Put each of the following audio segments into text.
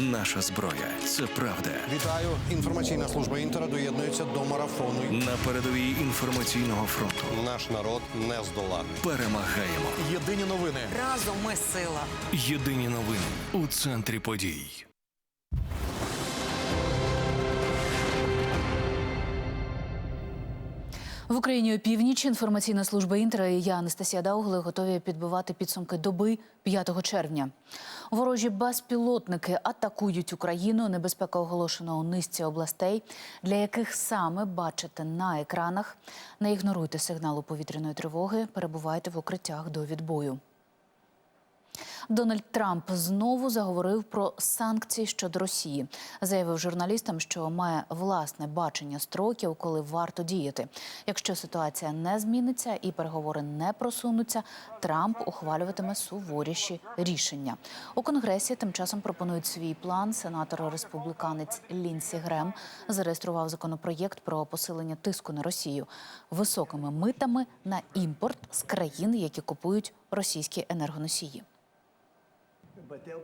Наша зброя це правда. Вітаю! Інформаційна служба інтера доєднується до марафону. На передовій інформаційного фронту Наш народ не здоланий. перемагаємо. Єдині новини. Разом ми сила. Єдині новини у центрі подій. В Україні опівніч інформаційна служба інтера і я, Анастасія Даугли, готові підбивати підсумки доби 5 червня. Ворожі безпілотники атакують Україну. Небезпека оголошена у низці областей, для яких саме бачите на екранах. Не ігноруйте сигналу повітряної тривоги, перебувайте в укриттях до відбою. Дональд Трамп знову заговорив про санкції щодо Росії. Заявив журналістам, що має власне бачення строків, коли варто діяти. Якщо ситуація не зміниться і переговори не просунуться, Трамп ухвалюватиме суворіші рішення. У конгресі тим часом пропонують свій план. Сенатор республіканець Лінсі Грем зареєстрував законопроєкт про посилення тиску на Росію високими митами на імпорт з країн, які купують російські енергоносії.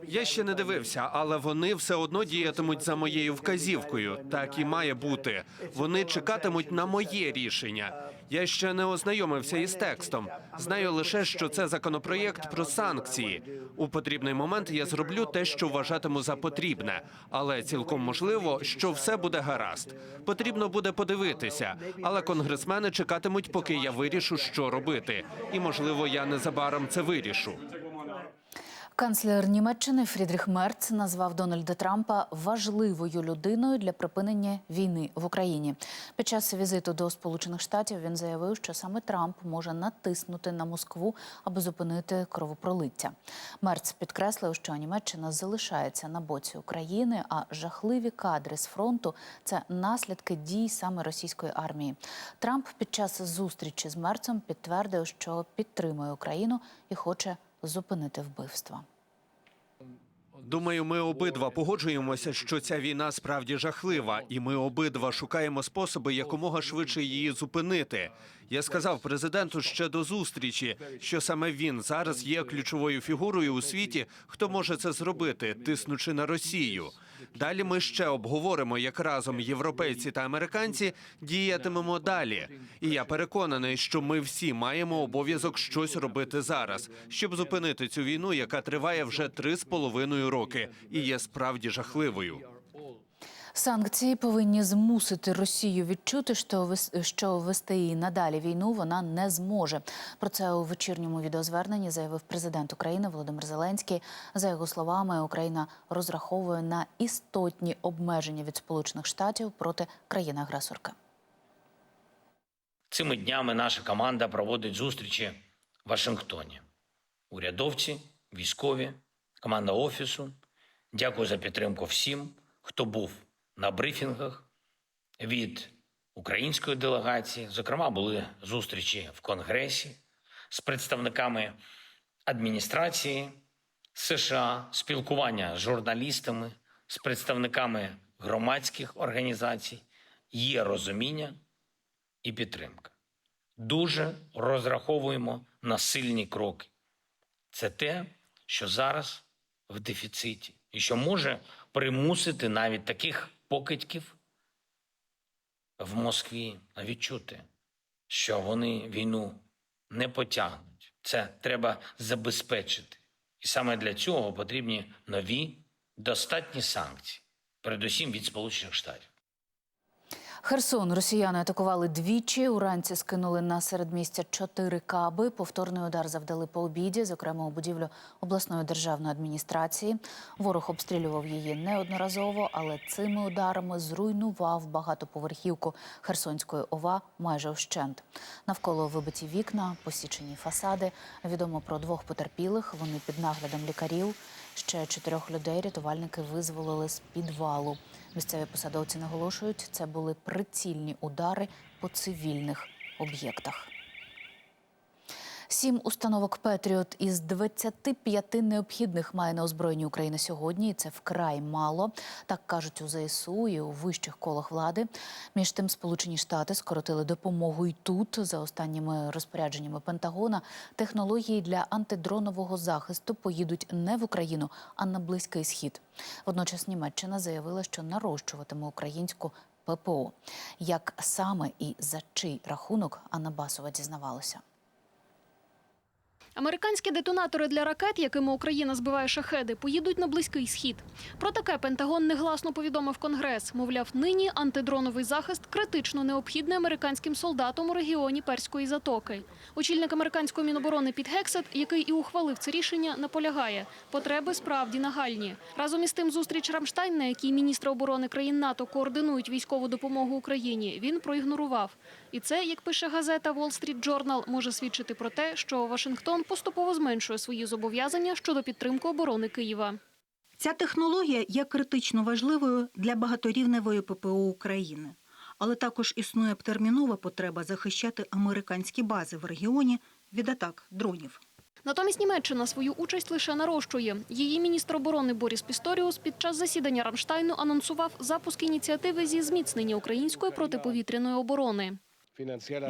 Я ще не дивився, але вони все одно діятимуть за моєю вказівкою. Так і має бути. Вони чекатимуть на моє рішення. Я ще не ознайомився із текстом. Знаю лише, що це законопроєкт про санкції. У потрібний момент я зроблю те, що вважатиму за потрібне, але цілком можливо, що все буде гаразд. Потрібно буде подивитися, але конгресмени чекатимуть, поки я вирішу, що робити. І можливо, я незабаром це вирішу. Канцлер Німеччини Фрідріх Мерц назвав Дональда Трампа важливою людиною для припинення війни в Україні. Під час візиту до Сполучених Штатів він заявив, що саме Трамп може натиснути на Москву, аби зупинити кровопролиття. Мерц підкреслив, що Німеччина залишається на боці України, а жахливі кадри з фронту це наслідки дій саме російської армії. Трамп під час зустрічі з Мерцем підтвердив, що підтримує Україну і хоче зупинити вбивства. Думаю, ми обидва погоджуємося, що ця війна справді жахлива, і ми обидва шукаємо способи якомога швидше її зупинити. Я сказав президенту ще до зустрічі, що саме він зараз є ключовою фігурою у світі, хто може це зробити, тиснучи на Росію. Далі ми ще обговоримо, як разом європейці та американці діятимемо далі. І я переконаний, що ми всі маємо обов'язок щось робити зараз, щоб зупинити цю війну, яка триває вже три з половиною роки, і є справді жахливою. Санкції повинні змусити Росію відчути, що що вести її надалі війну вона не зможе. Про це у вечірньому відеозверненні заявив президент України Володимир Зеленський. За його словами, Україна розраховує на істотні обмеження від Сполучених Штатів проти країни-агресорки. Цими днями наша команда проводить зустрічі в Вашингтоні. Урядовці, військові, команда офісу. Дякую за підтримку всім, хто був на брифінгах від української делегації. Зокрема, були зустрічі в Конгресі з представниками адміністрації США, спілкування з журналістами, з представниками громадських організацій. Є розуміння і підтримка. Дуже розраховуємо на сильні кроки. Це те, що зараз в дефіциті, і що може примусити навіть таких покидьків в Москві відчути, що вони війну не потягнуть. Це треба забезпечити. І саме для цього потрібні нові достатні санкції, передусім від Сполучених Штатів. Херсон росіяни атакували двічі. Уранці скинули на середмістя чотири каби. Повторний удар завдали по обіді, зокрема у будівлю обласної державної адміністрації. Ворог обстрілював її неодноразово, але цими ударами зруйнував багатоповерхівку Херсонської ОВА майже вщент. Навколо вибиті вікна, посічені фасади. Відомо про двох потерпілих. Вони під наглядом лікарів. Ще чотирьох людей рятувальники визволили з підвалу. Місцеві посадовці наголошують, це були прицільні удари по цивільних об'єктах. Сім установок Петріот із 25 необхідних має на озброєнні України сьогодні. І це вкрай мало. Так кажуть у ЗСУ і у вищих колах влади. Між тим, Сполучені Штати скоротили допомогу і тут. За останніми розпорядженнями Пентагона технології для антидронового захисту поїдуть не в Україну, а на Близький Схід. Водночас Німеччина заявила, що нарощуватиме українську ППО. Як саме і за чий рахунок Анна Басова дізнавалася. Американські детонатори для ракет, якими Україна збиває шахеди, поїдуть на близький схід. Про таке Пентагон негласно повідомив Конгрес. Мовляв, нині антидроновий захист критично необхідний американським солдатам у регіоні Перської затоки. Очільник американської міноборони Піт Гексет, який і ухвалив це рішення, наполягає. Потреби справді нагальні. Разом із тим, зустріч Рамштайн, на якій міністри оборони країн НАТО координують військову допомогу Україні, він проігнорував. І це, як пише газета Wall Street Journal, може свідчити про те, що Вашингтон поступово зменшує свої зобов'язання щодо підтримки оборони Києва. Ця технологія є критично важливою для багаторівневої ППО України, але також існує термінова потреба захищати американські бази в регіоні від атак дронів. Натомість Німеччина свою участь лише нарощує. Її міністр оборони Боріс Пісторіус під час засідання Рамштайну анонсував запуск ініціативи зі зміцнення української протиповітряної оборони.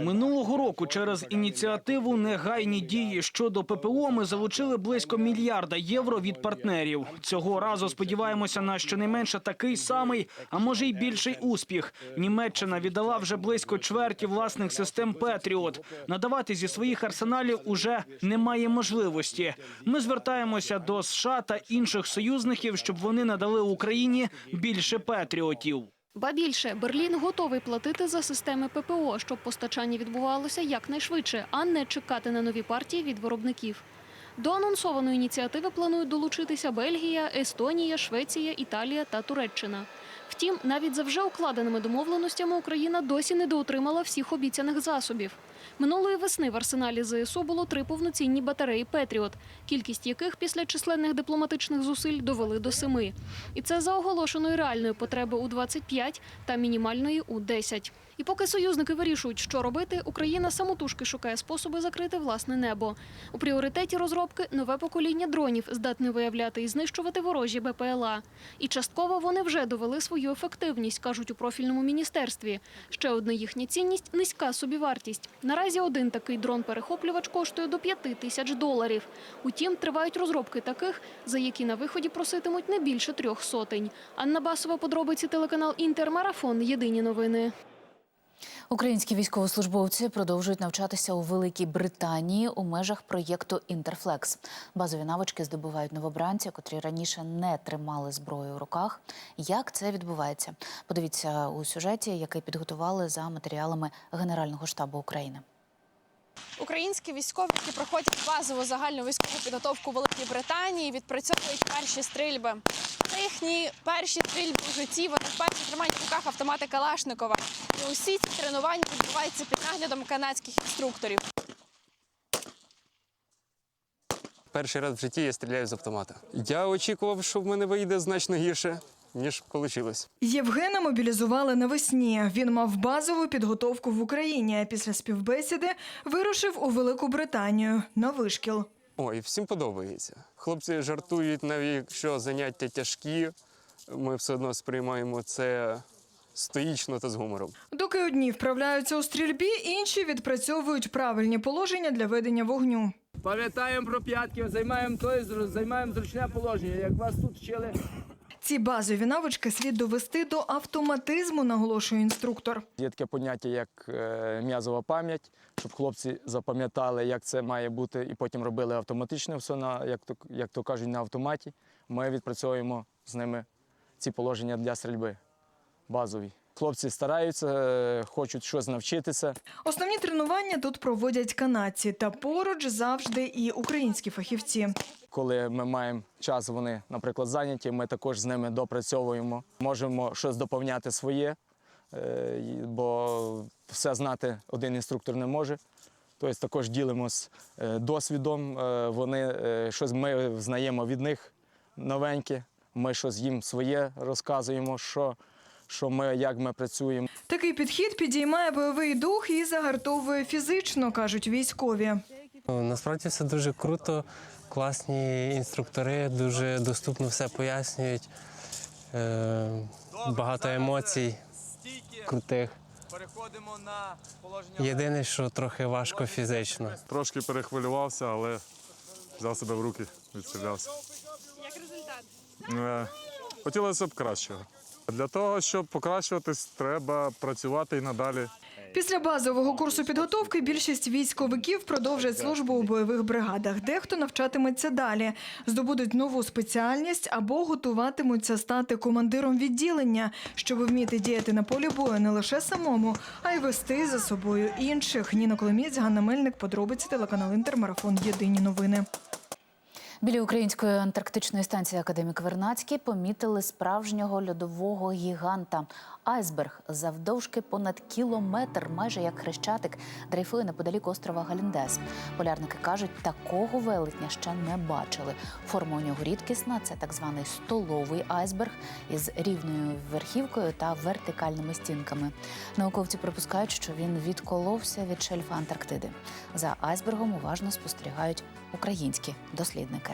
Минулого року через ініціативу негайні дії щодо ППО ми залучили близько мільярда євро від партнерів. Цього разу сподіваємося на щонайменше такий самий, а може й більший успіх. Німеччина віддала вже близько чверті власних систем Петріот. Надавати зі своїх арсеналів уже немає можливості. Ми звертаємося до США та інших союзників, щоб вони надали Україні більше Петріотів. Ба більше, Берлін готовий платити за системи ППО, щоб постачання відбувалося якнайшвидше, а не чекати на нові партії від виробників. До анонсованої ініціативи планують долучитися Бельгія, Естонія, Швеція, Італія та Туреччина. Втім, навіть за вже укладеними домовленостями Україна досі не доотримала всіх обіцяних засобів. Минулої весни в арсеналі ЗСУ було три повноцінні батареї Петріот, кількість яких після численних дипломатичних зусиль довели до семи. І це за оголошеної реальної потреби у 25 та мінімальної у 10. І поки союзники вирішують, що робити, Україна самотужки шукає способи закрити власне небо. У пріоритеті розробки нове покоління дронів здатне виявляти і знищувати ворожі БПЛА. І частково вони вже довели свою ефективність, кажуть у профільному міністерстві. Ще одна їхня цінність низька собівартість. Наразі один такий дрон-перехоплювач коштує до 5 тисяч доларів. Утім, тривають розробки таких, за які на виході проситимуть не більше трьох сотень. Анна Басова, подробиці телеканал Інтермарафон. Єдині новини. Українські військовослужбовці продовжують навчатися у Великій Британії у межах проєкту Інтерфлекс. Базові навички здобувають новобранці, котрі раніше не тримали зброю у руках. Як це відбувається? Подивіться у сюжеті, який підготували за матеріалами Генерального штабу України. Українські військові, проходять базову загальну військову підготовку в Великій Британії, відпрацьовують перші стрільби. Це їхні перші стрільби у житті. Вони вперше тримають в руках автомати Калашникова. І усі ці тренування відбуваються під наглядом канадських інструкторів. Перший раз в житті я стріляю з автомата. Я очікував, що в мене вийде значно гірше, ніж вийшло. Євгена мобілізували навесні. Він мав базову підготовку в Україні. а Після співбесіди вирушив у Велику Британію на вишкіл. Ой, всім подобається. Хлопці жартують, навіть якщо заняття тяжкі, ми все одно сприймаємо це стоїчно та з гумором. Доки одні вправляються у стрільбі, інші відпрацьовують правильні положення для ведення вогню. Пам'ятаємо про п'ятки, займаємо той, займаємо зручне положення. Як вас тут вчили Ці базові навички слід довести до автоматизму, наголошує інструктор. Є таке поняття, як е, м'язова пам'ять, щоб хлопці запам'ятали, як це має бути, і потім робили автоматично все на, як то, як то кажуть, на автоматі. Ми відпрацьовуємо з ними ці положення для стрільби базові. Хлопці стараються, е, хочуть щось навчитися. Основні тренування тут проводять канадці, та поруч завжди і українські фахівці. Коли ми маємо час, вони, наприклад, зайняті, ми також з ними допрацьовуємо. Можемо щось доповняти своє, е, бо все знати один інструктор не може. Тобто також ділимось е, досвідом. Вони щось ми знаємо від них новеньке. Ми щось їм своє розказуємо, що, що ми, як ми працюємо. Такий підхід підіймає бойовий дух і загартовує фізично, кажуть військові. Насправді все дуже круто, класні інструктори, дуже доступно все пояснюють. Е, багато емоцій крутих. Переходимо на положення. Єдине, що трохи важко фізично. Трошки перехвилювався, але взяв себе в руки, відстрілявся. Як результат? Е, Хотілося б кращого. Для того, щоб покращуватись, треба працювати і надалі. Після базового курсу підготовки більшість військовиків продовжать службу у бойових бригадах. Дехто навчатиметься далі, здобудуть нову спеціальність або готуватимуться стати командиром відділення, щоб вміти діяти на полі бою не лише самому, а й вести за собою інших. Ніна Коломієць, Ганна Мельник, подробиці телеканал Інтермарафон. Єдині новини. Біля української антарктичної станції Академік Вернацький помітили справжнього льодового гіганта. Айсберг завдовжки понад кілометр, майже як хрещатик, дрейфує неподалік острова Галіндес. Полярники кажуть, такого велетня ще не бачили. Форма у нього рідкісна. Це так званий столовий айсберг із рівною верхівкою та вертикальними стінками. Науковці припускають, що він відколовся від шельфа Антарктиди. За айсбергом уважно спостерігають українські дослідники.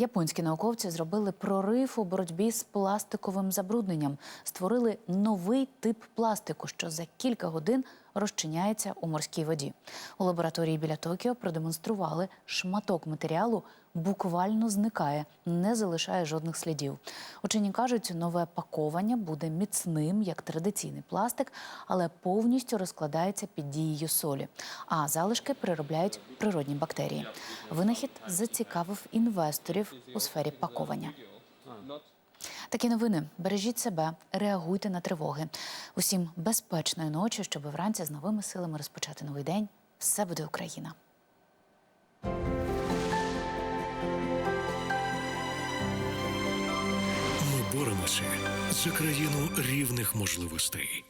Японські науковці зробили прорив у боротьбі з пластиковим забрудненням, створили новий тип пластику, що за кілька годин розчиняється у морській воді. У лабораторії біля Токіо продемонстрували шматок матеріалу буквально зникає, не залишає жодних слідів. Учені кажуть, нове паковання буде міцним, як традиційний пластик, але повністю розкладається під дією солі. А залишки переробляють природні бактерії. Винахід зацікавив інвесторів у сфері паковання. Такі новини. Бережіть себе, реагуйте на тривоги. Усім безпечної ночі, щоб вранці з новими силами розпочати новий день. Все буде Україна. Ми боремося за країну рівних можливостей.